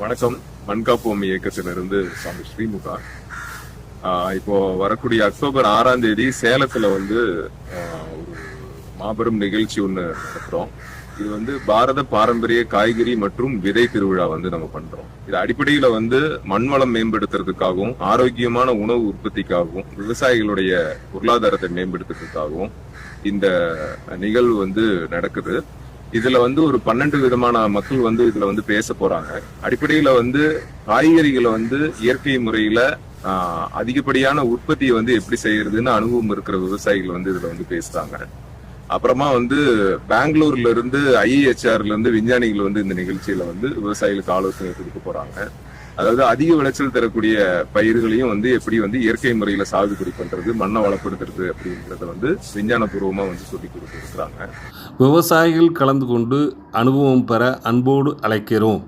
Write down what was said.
வணக்கம். மண்காப்போம் இயக்கத்திலிருந்து சாமி ஸ்ரீமுகா. இப்போ வரக்கூடிய அக்டோபர் ஆறாம் தேதி சேலத்துல வந்து ஒரு மாபெரும் நிகழ்ச்சி ஒன்று நடத்துறோம். இது வந்து பாரத பாரம்பரிய காய்கறி மற்றும் விதை திருவிழா வந்து நம்ம பண்றோம். இது அடிப்படையில வந்து மண்வளம் மேம்படுத்துறதுக்காகவும் ஆரோக்கியமான உணவு உற்பத்திக்காகவும் விவசாயிகளுடைய பொருளாதாரத்தை மேம்படுத்துறதுக்காகவும் இந்த நிகழ்வு வந்து நடக்குது. இதுல வந்து ஒரு பன்னெண்டு விதமான மக்கள் வந்து இதுல வந்து பேச போறாங்க. அடிப்படையில வந்து காய்கறிகளை வந்து இயற்கை முறையில அதிகப்படியான உற்பத்தியை வந்து எப்படி செய்யறதுன்னு அனுபவம் இருக்கிற விவசாயிகள் வந்து இதுல வந்து பேசுறாங்க. அப்புறமா வந்து பெங்களூர்ல இருந்து ஐஏஹெச்ஆர்ல இருந்து விஞ்ஞானிகள் வந்து இந்த நிகழ்ச்சியில வந்து விவசாயிகளுக்கு ஆலோசனை கொடுக்க போறாங்க. அதாவது அதிக விளைச்சல் தரக்கூடிய பயிர்களையும் வந்து எப்படி வந்து இயற்கை முறையில சாகுபடி பண்றது மண்ணை வளப்படுத்துறது அப்படிங்கறத வந்து விஞ்ஞானபூர்வமா வந்து சொல்லி கொடுத்துருக்காங்க விவசாயிகள் கலந்து கொண்டு அனுபவம் பெற அன்போடு அழைக்கிறோம்.